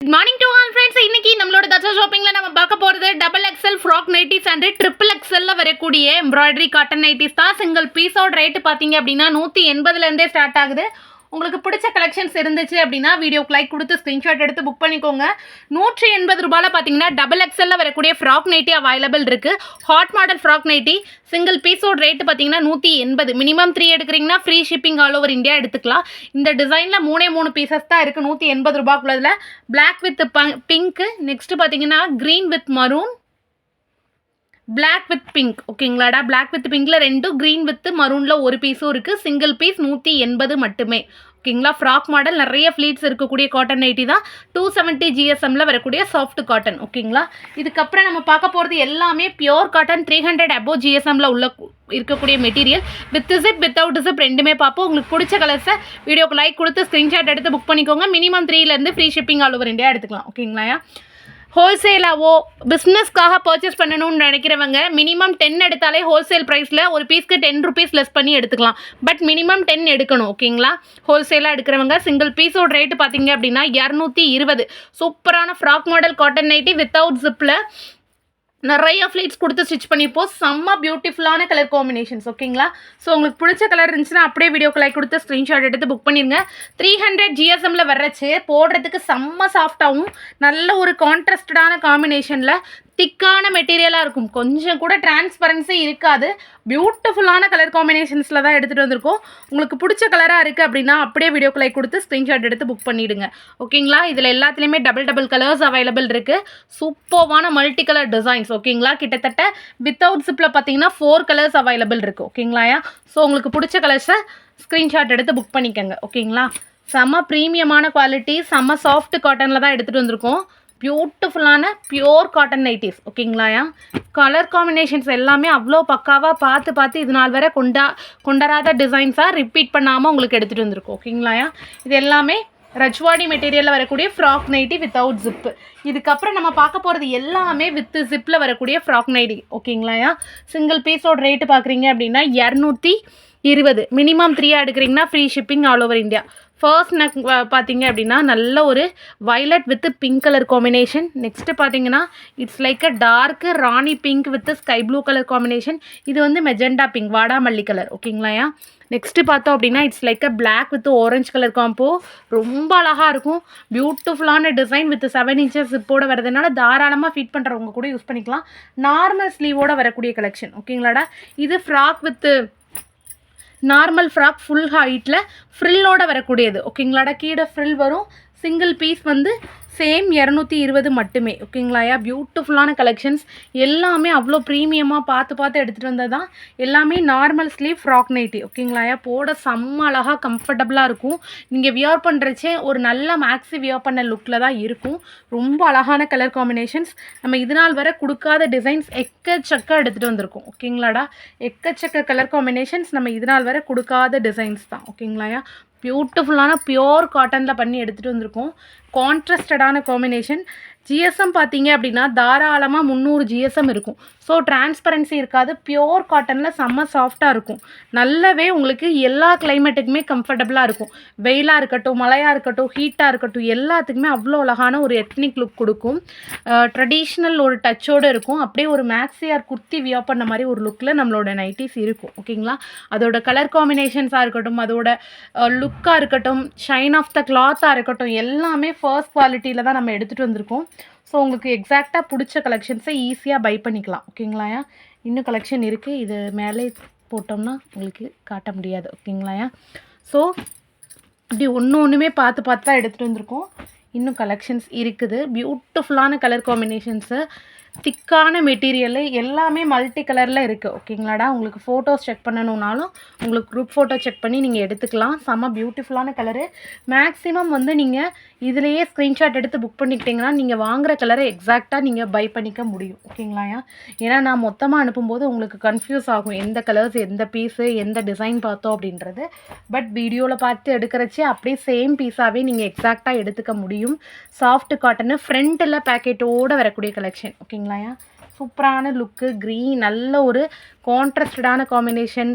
Good morning to all friends இன்னைக்கு நம்மளோட தச்சா ஷாப்பிங்கில் நம்ம பார்க்க போகிறது double XL frock nighties and triple எக்ஸ்எல்ல வரக்கூடிய எம்ப்ராய்டரி காட்டன் நைட்டிஸ் தான். சிங்கிள் பீஸோட ரேட்டு பார்த்தீங்க அப்படின்னா நூற்றி எண்பதுலேருந்தே ஸ்டார்ட் ஆகுது. உங்களுக்கு பிடிச்ச கலெக்ஷன்ஸ் இருந்துச்சு அப்படின்னா வீடியோக்கு லைக் கொடுத்து ஸ்க்ரீன்ஷாட் எடுத்து புக் பண்ணிக்கோங்க. நூற்றி எண்பது ரூபாயில் பார்த்தீங்கன்னா டபுள் எக்ஸலில் வரக்கூடிய ஃப்ராக் நைட்டி அவைலபிள் இருக்குது hot model frock nighty single பீஸோட ரேட்டு பார்த்தீங்கன்னா நூற்றி எண்பது. மினிமம் த்ரீ எடுக்கிறீங்கன்னா free shipping all over India எடுத்துக்கலாம். இந்த டிசைனில் மூணே மூணு பீசஸ் தான் இருக்குது நூற்றி எண்பது ரூபாக்குள்ளதில் பிளாக் வித் பிங்க்கு நெக்ஸ்ட்டு பார்த்தீங்கன்னா green with maroon black with pink ஓகேங்களாடா? Black with பிங்க்கில் ரெண்டும் க்ரீன் வித் மரூனில் ஒரு பீஸும் இருக்குது சிங்கிள் பீஸ் நூற்றி எண்பது மட்டுமே. ஓகேங்களா? ஃப்ராக் மாடல் நிறைய ஃப்ளீட்ஸ் இருக்கக்கூடிய காட்டன் நைட்டி தான். டூ செவன்ட்டி ஜிஎஸ்எம்மில் வரக்கூடிய சாஃப்ட் காட்டன் ஓகேங்களா? இதுக்கப்புறம் நம்ம பார்க்க போகிறது எல்லாமே pure cotton three hundred above ஜிஎஸ்எம்மில் உள்ள இருக்கக்கூடிய material with zip without zip ரெண்டுமே பார்ப்போம். உங்களுக்கு பிடிச்ச கலர்ஸை வீடியோக்கு லைக் கொடுத்து ஸ்க்ரீன்ஷாட் எடுத்து புக் பண்ணிக்கோங்க. Minimum த்ரீலேருந்து free shipping all over India எடுத்துக்கலாம். ஓகேங்களா ஹோல்சேலாவோ பிஸ்னஸ்க்காக பர்ச்சேஸ் பண்ணணும்னு நினைக்கிறவங்க மினிமம் டென் எடுத்தாலே ஹோல்சேல் ப்ரைஸில் ஒரு பீஸ்க்கு டென் ருபீஸ் லெஸ் பண்ணி எடுத்துக்கலாம். பட் மினிமம் டென் எடுக்கணும் ஓகேங்களா ஹோல்சேலாக எடுக்கிறவங்க சிங்கிள் பீஸோட ரேட்டு பார்த்தீங்க அப்படின்னா இரநூத்தி இருபது. சூப்பரான frock model cotton nighty without ஜிப்பில் நிறைய ஃப்ளீட்ஸ் கொடுத்து ஸ்டிச் பண்ணிப்போம் செம்ம பியூட்டிஃபுல்லான கலர் காம்பினேஷன்ஸ் ஓகேங்களா ஸோ உங்களுக்கு பிடிச்ச கலர் இருந்துச்சுன்னா அப்படியே வீடியோ லைக் கொடுத்து ஸ்க்ரீன்ஷாட் எடுத்து புக் பண்ணிடுங்க த்ரீ ஹண்ட்ரட் ஜிஎஸ்எம்மில் வர்றச்சு போடுறதுக்கு செம்ம சாஃப்டாகவும் நல்ல ஒரு கான்ட்ராஸ்டடான காம்பினேஷனில் திக்கான மெட்டீரியலாக இருக்கும். கொஞ்சம் கூட டிரான்ஸ்பரன்சி இருக்காது. பியூட்டிஃபுல்லான கலர் காம்பினேஷன்ஸில் தான் எடுத்துகிட்டு வந்திருக்கோம். உங்களுக்கு பிடிச்ச கலராக இருக்குது அப்படின்னா அப்படியே வீடியோ லைக் கொடுத்து ஸ்க்ரீன்ஷாட் எடுத்து புக் பண்ணிவிடுங்க ஓகேங்களா இதில் எல்லாத்துலேயுமே டபுள் டபுள் கலர்ஸ் அவைலபிள் இருக்குது சூப்பர்வான மல்டி கலர் டிசைன்ஸ் ஓகேங்களா கிட்டத்தட்ட வித்தவுட் சிப்பில் பார்த்தீங்கன்னா ஃபோர் கலர்ஸ் அவைலபிள் இருக்குது ஓகேங்களாயா ஸோ உங்களுக்கு பிடிச்ச கலர்ஸை ஸ்க்ரீன்ஷாட் எடுத்து புக் பண்ணிக்கோங்க. ஓகேங்களா செம்ம ப்ரீமியமான குவாலிட்டி செம்ம சாஃப்ட் காட்டனில் தான் எடுத்துகிட்டு வந்திருக்கோம். பியூட்டிஃபுல்லான பியோர் காட்டன் நைட்டிஸ் ஓகேங்களாயா கலர் காம்பினேஷன்ஸ் எல்லாமே அவ்வளோ பக்காவாக பார்த்து பார்த்து இது நாள் வரை கொண்டா கொண்டராத டிசைன்ஸாக ரிப்பீட் பண்ணாமல் உங்களுக்கு எடுத்துகிட்டு வந்திருக்கோம் ஓகேங்களாயா இது எல்லாமே ரஜ்வாடி மெட்டீரியலில் வரக்கூடிய ஃப்ராக் நைட்டி வித்தவுட் ஜிப்பு இதுக்கப்புறம் நம்ம பார்க்க போகிறது எல்லாமே வித் ஜிப்பில் வரக்கூடிய ஃப்ராக் நைட்டி ஓகேங்களாயா சிங்கிள் பீஸோட ரேட்டு பார்க்குறீங்க அப்படின்னா இரநூத்தி இருபது. மினிமம் த்ரீயாக எடுக்கிறீங்கன்னா free shipping all over India first neck பார்த்தீங்க அப்படின்னா நல்ல ஒரு violet with pink colour combination next பார்த்தீங்கன்னா it's like a dark rani pink with sky blue colour combination இது வந்து மெஜெண்டா பிங்க் வாடாமல்லி கலர் ஓகேங்களாயா நெக்ஸ்ட்டு பார்த்தோம் அப்படின்னா it's like a black with orange colour combo ரொம்ப அழகாக இருக்கும். பியூட்டிஃபுல்லான டிசைன் வித் செவன் இன்ச்சஸ் இப்போட வரதுனால தாராளமாக ஃபிட் பண்ணுறவங்க கூட யூஸ் பண்ணிக்கலாம். நார்மல் ஸ்லீவோட வரக்கூடிய கலெக்ஷன் ஓகேங்களாடா இது frock with normal frock full ஹைட்டில் ஃப்ரில்லோட வரக்கூடியது. ஓகேங்களாடா கீழே ஃப்ரில் வரும். சிங்கிள் பீஸ் வந்து சேம் இரநூத்தி இருபது மட்டுமே ஓகேங்களாயா பியூட்டிஃபுல்லான கலெக்ஷன்ஸ் எல்லாமே அவ்வளோ ப்ரீமியமாக பார்த்து பார்த்து எடுத்துகிட்டு வந்தது தான் எல்லாமே நார்மல் ஸ்லீவ் ஃப்ராக் நைட்டி ஓகேங்களாயா போட செம்ம அழகாக கம்ஃபர்டபுளாக இருக்கும். நீங்கள் வியர் பண்ணுறச்சே ஒரு நல்ல மேக்ஸி வியர் பண்ண லுக்கில் தான் இருக்கும். ரொம்ப அழகான கலர் காம்பினேஷன்ஸ் நம்ம இது நாள் வரை கொடுக்காத டிசைன்ஸ் எக்கச்சக்க எடுத்துகிட்டு வந்திருக்கோம் ஓகேங்களாடா எக்கச்சக்க கலர் காம்பினேஷன்ஸ் நம்ம இது நாள் வரை கொடுக்காத டிசைன்ஸ் தான் ஓகேங்களாயா பியூட்டிஃபுல்லான பியோர் காட்டனில் பண்ணி எடுத்துகிட்டு வந்திருக்கோம். கான்ட்ராஸ்டடான காம்பினேஷன் ஜிஎஸ்எம் பார்த்தீங்க அப்படின்னா தாராளமாக முந்நூறு ஜிஎஸ்எம் இருக்கும். ஸோ டிரான்ஸ்பரன்சி இருக்காது. பியோர் காட்டனில் செம்ம சாஃப்டாக இருக்கும். நல்லாவே உங்களுக்கு எல்லா கிளைமேட்டுக்குமே கம்ஃபர்டபுளாக இருக்கும். வெயிலாக இருக்கட்டும் மழையாக இருக்கட்டும் ஹீட்டாக இருக்கட்டும் எல்லாத்துக்குமே அவ்வளோ அழகான ஒரு எத்னிக் லுக் கொடுக்கும். ட்ரெடிஷ்னல் ஒரு டச்சோடு இருக்கும். அப்படியே ஒரு மேக்ஸியார் குர்த்தி வியா பண்ண மாதிரி ஒரு லுக்கில் நம்மளோட நைட்டிஸ் இருக்கும். ஓகேங்களா அதோட கலர் காம்பினேஷன்ஸாக இருக்கட்டும் அதோட லுக்காக இருக்கட்டும் ஷைன் ஆஃப் த கிளாத்தாக இருக்கட்டும் எல்லாமே ஃபர்ஸ்ட் குவாலிட்டியில் தான் நம்ம எடுத்துகிட்டு வந்திருக்கோம். ஸோ உங்களுக்கு எக்ஸாக்டாக பிடிச்ச கலெக்ஷன்ஸை ஈஸியாக பை பண்ணிக்கலாம். ஓகேங்களாயா இன்னும் கலெக்ஷன் இருக்குது இது மேலே போட்டோம்னா உங்களுக்கு காட்ட முடியாது. ஓகேங்களாயா ஸோ இப்படி ஒன்று ஒன்றுமே பார்த்து பார்த்து தான் எடுத்துகிட்டு வந்திருக்கோம். இன்னும் கலெக்ஷன்ஸ் இருக்குது. பியூட்டிஃபுல்லான கலர் காம்பினேஷன்ஸு திக்கான மெட்டீரியலு எல்லாமே மல்டி கலரில் இருக்குது ஓகேங்களாடா? உங்களுக்கு ஃபோட்டோஸ் செக் பண்ணணுன்னாலும் உங்களுக்கு குரூப் ஃபோட்டோ செக் பண்ணி நீங்கள் எடுத்துக்கலாம். செம்ம பியூட்டிஃபுல்லான கலரு மேக்ஸிமம் வந்து நீங்கள் இதுலேயே ஸ்க்ரீன்ஷாட் எடுத்து புக் பண்ணிக்கிட்டிங்கன்னா நீங்கள் வாங்குகிற கலரை எக்ஸாக்டாக நீங்கள் பை பண்ணிக்க முடியும். ஓகேங்களாயா ஏன்னா நான் மொத்தமாக அனுப்பும்போது உங்களுக்கு கன்ஃபியூஸ் ஆகும். எந்த கலர்ஸ் எந்த பீஸு எந்த டிசைன் பார்த்தோம் அப்படின்றது. பட் வீடியோவில் பார்த்து எடுக்கிறச்சே அப்படியே சேம் பீஸாகவே நீங்கள் எக்ஸாக்டாக எடுத்துக்க முடியும். சாஃப்ட் காட்டனு ஃப்ரண்ட்டில் பேக்கெட்டோடு வரக்கூடிய கலெக்ஷன் ஓகேங்களா ஓகேங்களாயா சூப்பரான லுக்கு க்ரீன் நல்ல ஒரு கான்ட்ராஸ்டடான காம்பினேஷன்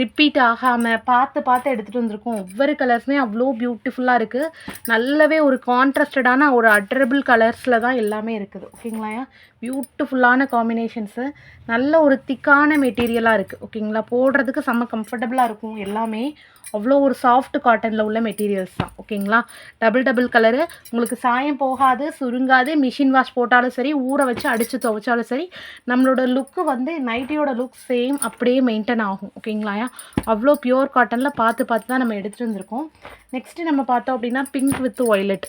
ரிப்பீட் ஆகாமல் பார்த்து பார்த்து எடுத்துகிட்டு வந்திருக்கோம். ஒவ்வொரு கலர்ஸுமே அவ்வளோ பியூட்டிஃபுல்லாக இருக்குது நல்லாவே ஒரு கான்ட்ராஸ்டடான ஒரு அட்ரபிள் கலர்ஸில் தான் எல்லாமே இருக்குது. ஓகேங்களா? பியூட்டிஃபுல்லான காம்பினேஷன்ஸு நல்ல ஒரு திக்கான மெட்டீரியலாக இருக்குது ஓகேங்களா? போடுறதுக்கு செம்ம கம்ஃபர்டபுளாக இருக்கும் எல்லாமே. அவ்வளோ ஒரு சாஃப்ட் காட்டனில் உள்ள மெட்டீரியல்ஸ் தான். ஓகேங்களா? டபுள் டபுள் கலரு உங்களுக்கு சாயம் போகாது சுருங்காது. மிஷின் வாஷ் போட்டாலும் சரி ஊற வச்சு அடித்து துவைச்சாலும் சரி நம்மளோட லுக்கு வந்து நைட்டியோட லுக்ஸ் சேம் அப்படியே மெயின்டைன் ஆகும் ஓகேங்களா அவ்வளோ பியூர் காட்டனில் பார்த்து பார்த்து தான் நம்ம எடுத்துகிட்டு வந்திருக்கோம். நெக்ஸ்ட்டு நம்ம பார்த்தோம் அப்படின்னா pink with violet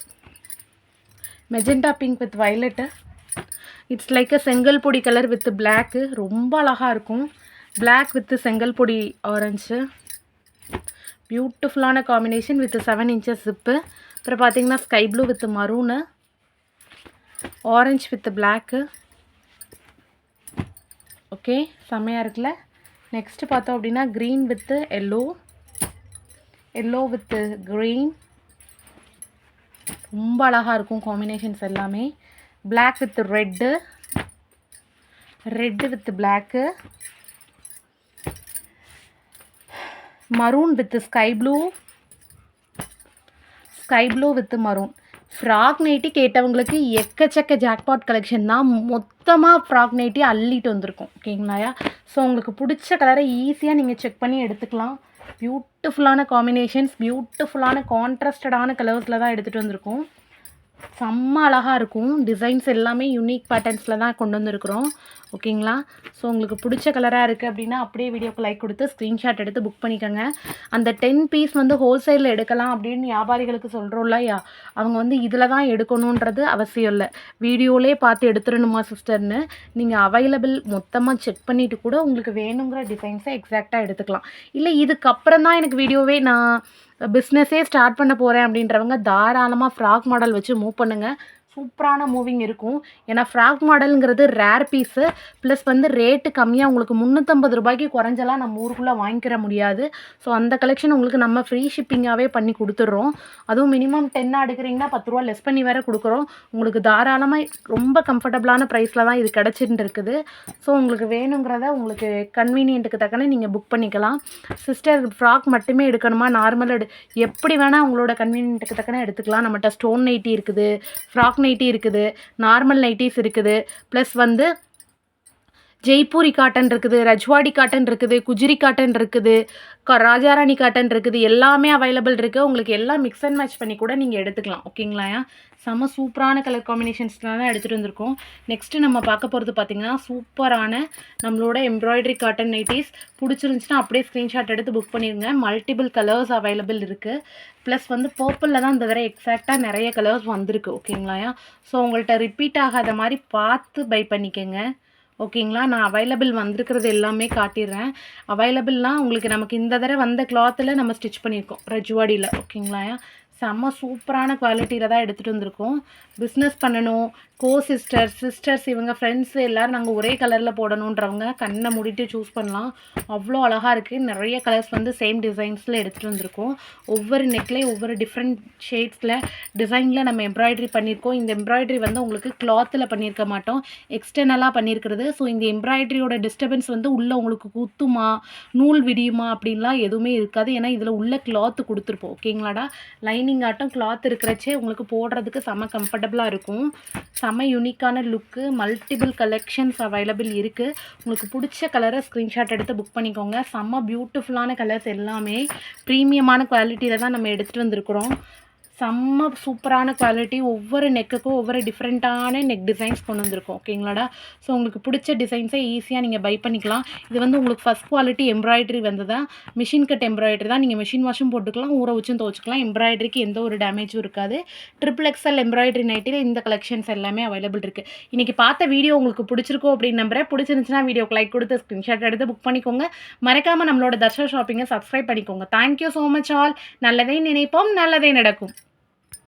magenta pink with violet it's like a செங்கல் பொடி கலர் வித் பிளாக்கு ரொம்ப அழகாக இருக்கும். பிளாக் வித் செங்கல் பொடி ஆரஞ்சு பியூட்டிஃபுல்லான combination with seven inches zip அப்புறம் பார்த்தீங்கன்னா sky blue with maroon orange with black okay செம்மையாக இருக்குல்ல? நெக்ஸ்ட்டு பார்த்தோம் அப்படின்னா green with yellow yellow with green ரொம்ப அழகாக இருக்கும் காம்பினேஷன்ஸ் எல்லாமே. Black with red red with black maroon with sky blue sky blue with maroon frock nighty கேட்டவங்களுக்கு எக்கச்சக்க jackpot collection தான். மொத்தமாக ஃப்ராக் நைட்டி அள்ளிட்டு வந்திருக்கோம். ஓகேங்களாயா ஸோ உங்களுக்கு பிடிச்ச கலரை ஈஸியாக நீங்கள் செக் பண்ணி எடுத்துக்கலாம். பியூட்டிஃபுல்லான காம்பினேஷன்ஸ் பியூட்டிஃபுல்லான கான்ட்ராஸ்டடான கலர்ஸில் தான் எடுத்துகிட்டு வந்திருக்கோம். செம்ம அழகாக இருக்கும். டிசைன்ஸ் எல்லாமே யூனிக் பேட்டர்ன்ஸில் தான் கொண்டு வந்திருக்கிறோம். ஓகேங்களா ஸோ உங்களுக்கு பிடிச்ச கலராக இருக்குது அப்படின்னா அப்படியே வீடியோக்கு லைக் கொடுத்து ஸ்க்ரீன்ஷாட் எடுத்து புக் பண்ணிக்கோங்க. அந்த டென் பீஸ் வந்து ஹோல்சேலில் எடுக்கலாம் அப்படின்னு வியாபாரிகளுக்கு சொல்கிறோம்ல யா அவங்க வந்து இதில் தான் எடுக்கணுன்றது அவசியம் இல்லை. வீடியோலே பார்த்து எடுத்துடணுமா சிஸ்டர்னு நீங்கள் அவைலபிள் மொத்தமாக செக் பண்ணிவிட்டு கூட உங்களுக்கு வேணுங்கிற டிசைன்ஸை எக்ஸாக்டாக எடுத்துக்கலாம். இல்லை இதுக்கப்புறம் தான் எனக்கு வீடியோவே நான் பிஸ்னஸே ஸ்டார்ட் பண்ண போகிறேன் அப்படின்றவங்க தாராளமாக ஃப்ராக் மாடல் வச்சு மூவ் பண்ணுங்கள் சூப்பரான மூவிங் இருக்கும். ஏன்னா ஃப்ராக் மாடலுங்கிறது ரேர் பீஸு ப்ளஸ் வந்து ரேட்டு கம்மியாக உங்களுக்கு முந்நூற்றம்பது ரூபாய்க்கு குறைஞ்சலாம் நம்ம ஊருக்குள்ளே வாங்கிக்கிற முடியாது. ஸோ அந்த கலெக்ஷன் உங்களுக்கு நம்ம ஃப்ரீ ஷிப்பிங்காகவே பண்ணி கொடுத்துட்றோம். அதுவும் மினிமம் டென் எடுக்கிறீங்கன்னா பத்து ரூபா லெஸ் பண்ணி வேறு கொடுக்குறோம். உங்களுக்கு தாராளமாக ரொம்ப கம்ஃபர்டபுளான ப்ரைஸில் தான் இது கிடச்சிட்டு இருக்குது. ஸோ உங்களுக்கு வேணுங்கிறத உங்களுக்கு கன்வீனியன்ட்டுக்கு தக்கன நீங்கள் புக் பண்ணிக்கலாம். சிஸ்டர் ஃப்ராக் மட்டுமே எடுக்கணுமா? நார்மல் எடு. எப்படி வேணால் உங்களோட கன்வீனியன்ட்டுக்கு தக்கன எடுத்துக்கலாம். நம்மகிட்ட ஸ்டோன் நைட்டி இருக்குது. ஃப்ராக் நைட்டி இருக்குது நார்மல் நைட்டிஸ் இருக்குது. ப்ளஸ் வந்து ஜெய்ப்பூரி காட்டன் இருக்குது ரஜ்வாடி காட்டன் இருக்குது குஜிரி காட்டன் இருக்குது க ராஜாராணி காட்டன் இருக்குது எல்லாமே அவைலபிள் இருக்குது உங்களுக்கு எல்லாம் மிக்ஸ் அண்ட் மேட்ச் பண்ணி கூட நீங்கள் எடுத்துக்கலாம். ஓகேங்களா செம்ம சூப்பரான கலர் காம்பினேஷன்ஸ்லாம் தான் எடுத்துகிட்டு வந்திருக்கோம். நெக்ஸ்ட்டு நம்ம பார்க்க போகிறது பார்த்திங்கன்னா சூப்பரான நம்மளோட எம்ப்ராய்டரி காட்டன் நைட்டிஸ் பிடிச்சிருந்துச்சுன்னா அப்படியே ஸ்க்ரீன்ஷாட் எடுத்து புக் பண்ணிடுங்க மல்டிபிள் கலர்ஸ் அவைலபிள் இருக்குது ப்ளஸ் வந்து பர்பிளில் தான் இந்த தடவை எக்ஸாக்டாக நிறைய கலர்ஸ் வந்திருக்கு. ஓகேங்களாயா ஸோ உங்கள்கிட்ட ரிப்பீட் ஆகாத மாதிரி பார்த்து பை பண்ணிக்கோங்க. ஓகேங்களா? நான் அவைலபிள் வந்திருக்கிறது எல்லாமே காட்டிடுறேன். அவைலபிள்னால் உங்களுக்கு நமக்கு இந்த தடவை வந்த கிளாத்தில் நம்ம ஸ்டிச் பண்ணியிருக்கோம். ரஜ்வாடியில். ஓகேங்களா செம்ம சூப்பரான குவாலிட்டியில் தான் எடுத்துகிட்டு வந்திருக்கோம். பிஸ்னஸ் பண்ணணும். கோ சிஸ்டர்ஸ் சிஸ்டர்ஸ் இவங்க ஃப்ரெண்ட்ஸ் எல்லோரும் நாங்கள் ஒரே கலரில் போடணுன்றவங்க கண்ணை மூடிட்டு சூஸ் பண்ணலாம். அவ்வளோ அழகாக இருக்குது நிறைய கலர்ஸ் வந்து சேம் டிசைன்ஸில் எடுத்துகிட்டு வந்திருக்கோம். ஒவ்வொரு நெக்லேயும் ஒவ்வொரு டிஃப்ரெண்ட் ஷேட்ஸில் டிசைனில் நம்ம எம்ப்ராய்டரி பண்ணியிருக்கோம். இந்த எம்ப்ராய்டரி வந்து உங்களுக்கு கிளாத்தில் பண்ணியிருக்க மாட்டோம். எக்ஸ்டர்னலாக பண்ணியிருக்கிறது. ஸோ இந்த எம்ப்ராய்டரியோட டிஸ்டர்பன்ஸ் வந்து உள்ளே உங்களுக்கு குத்துமா நூல் விடியுமா அப்படின்லாம் எதுவுமே இருக்காது. ஏன்னா இதில் உள்ள கிளாத்து கொடுத்துருப்போம். ஓகேங்களாடா லைனிங் ஆட்டம் கிளாத் இருக்கிறச்சே உங்களுக்கு போடுறதுக்கு செம்ம கம்ஃபர்டபுளாக இருக்கும். செம யூனிக்கான லுக்கு மல்டிபிள் கலெக்ஷன்ஸ் அவைலபிள் இருக்குது உங்களுக்கு பிடிச்ச கலரை ஸ்க்ரீன்ஷாட் எடுத்து புக் பண்ணிக்கோங்க. செம்ம பியூட்டிஃபுல்லான கலர்ஸ் எல்லாமே ப்ரீமியமான குவாலிட்டியில் தான் நம்ம எடுத்துகிட்டு வந்திருக்கிறோம். செம்ம சூப்பரான குவாலிட்டி ஒவ்வொரு நெக்குக்கும் ஒவ்வொரு டிஃப்ரெண்ட்டான நெக் டிசைன்ஸ் கொண்டு வந்திருக்கோம். ஓகேங்களாடா ஸோ உங்களுக்கு பிடிச்ச டிசைன்ஸை ஈஸியாக நீங்கள் பை பண்ணிக்கலாம். இது வந்து உங்களுக்கு ஃபஸ்ட் குவாலிட்டி எம்ப்ராய்டரி வந்ததா? மிஷின் கட் எம்ப்ராய்டரி தான். நீங்கள் மிஷின் வாஷும் போட்டுக்கலாம் ஊற வச்சும் துவச்சிக்கலாம். எம்ப்ராய்டரிக்கு எந்த ஒரு டேமேஜும் இருக்காது. ட்ரிபிள் எக்ஸல் எம்ப்ராய்டரி நைட்டில் இந்த கலெக்ஷன்ஸ் எல்லாமே அவைலபிள் இருக்குது இன்றைக்கி பார்த்த வீடியோ உங்களுக்கு பிடிச்சிருக்கோம் அப்படின்னு நம்புறேன். பிடிச்சிருந்துச்சுன்னா வீடியோக்கு லைக் கொடுத்து ஸ்க்ரீன்ஷாட் எடுத்து புக் பண்ணிக்கோங்க. மறக்காமல் நம்மளோட தர்ஷா ஷாப்பிங்கை சப்ஸ்கிரைப் பண்ணிக்கோங்க. Thank you so much all நல்லதே நினைப்போம் நல்லதே நடக்கும்.